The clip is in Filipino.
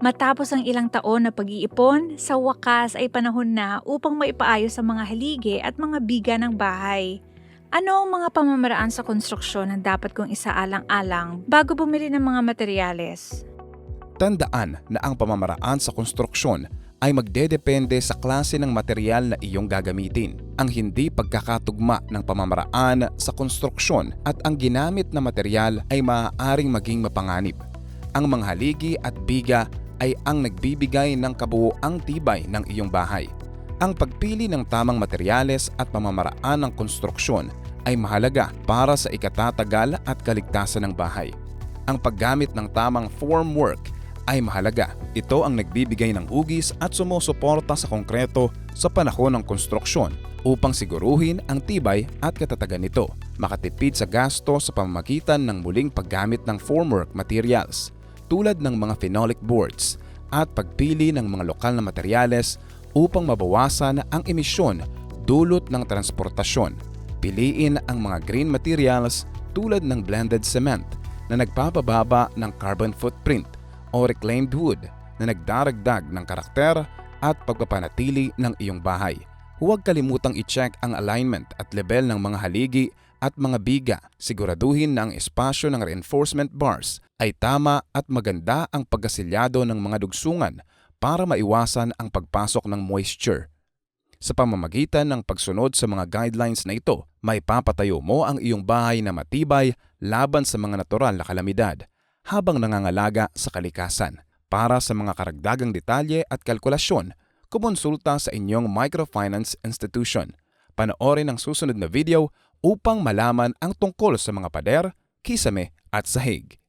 Matapos ang ilang taon na pag-iipon, sa wakas ay panahon na upang maipaayos ang mga haligi at mga biga ng bahay. Ano ang mga pamamaraan sa konstruksyon na dapat kong isaalang-alang bago bumili ng mga materyales? Tandaan na ang pamamaraan sa konstruksyon ay magdedepende sa klase ng material na iyong gagamitin. Ang hindi pagkakatugma ng pamamaraan sa konstruksyon at ang ginamit na material ay maaaring maging mapanganib. Ang mga haligi at biga ay ang nagbibigay ng kabuoang tibay ng iyong bahay. Ang pagpili ng tamang materyales at pamamaraan ng konstruksyon ay mahalaga para sa ikatatagal at kaligtasan ng bahay. Ang paggamit ng tamang formwork ay mahalaga. Ito ang nagbibigay ng ugis at sumusuporta sa konkreto sa panahon ng konstruksyon upang siguruhin ang tibay at katatagan nito. Makatipid sa gasto sa pamamagitan ng muling paggamit ng formwork materials tulad ng mga phenolic boards at pagpili ng mga lokal na materyales upang mabawasan ang emisyon dulot ng transportasyon. Piliin ang mga green materials tulad ng blended cement na nagpapababa ng carbon footprint o reclaimed wood na nagdaragdag ng karakter at pagpapanatili ng iyong bahay. Huwag kalimutang i-check ang alignment at level ng mga haligi at mga biga. Siguraduhin na ang espasyo ng reinforcement bars ay tama at maganda ang pagkasilyado ng mga dugsungan para maiwasan ang pagpasok ng moisture. Sa pamamagitan ng pagsunod sa mga guidelines na ito, may papatayo mo ang iyong bahay na matibay laban sa mga natural na kalamidad habang nangangalaga sa kalikasan. Para sa mga karagdagang detalye at kalkulasyon, kumonsulta sa inyong microfinance institution. Panoorin ang susunod na video upang malaman ang tungkol sa mga pader, kisame at sahig.